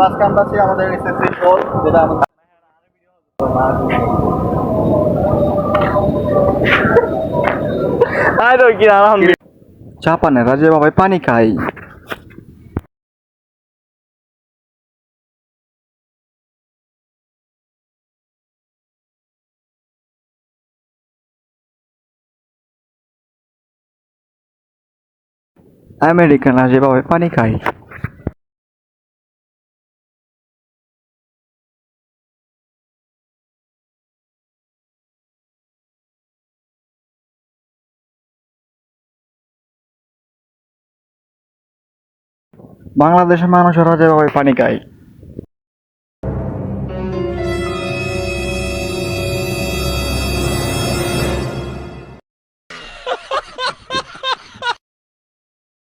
আজকে আমরা আছি আমাদের এসএসসি ফোর যেটা আমাদের আরে কি রাজে বাবাই পানি খাই আমেরিকান যেভাবে পানি খায়। বাংলাদেশের মানুষেরা যেভাবে পানি খায়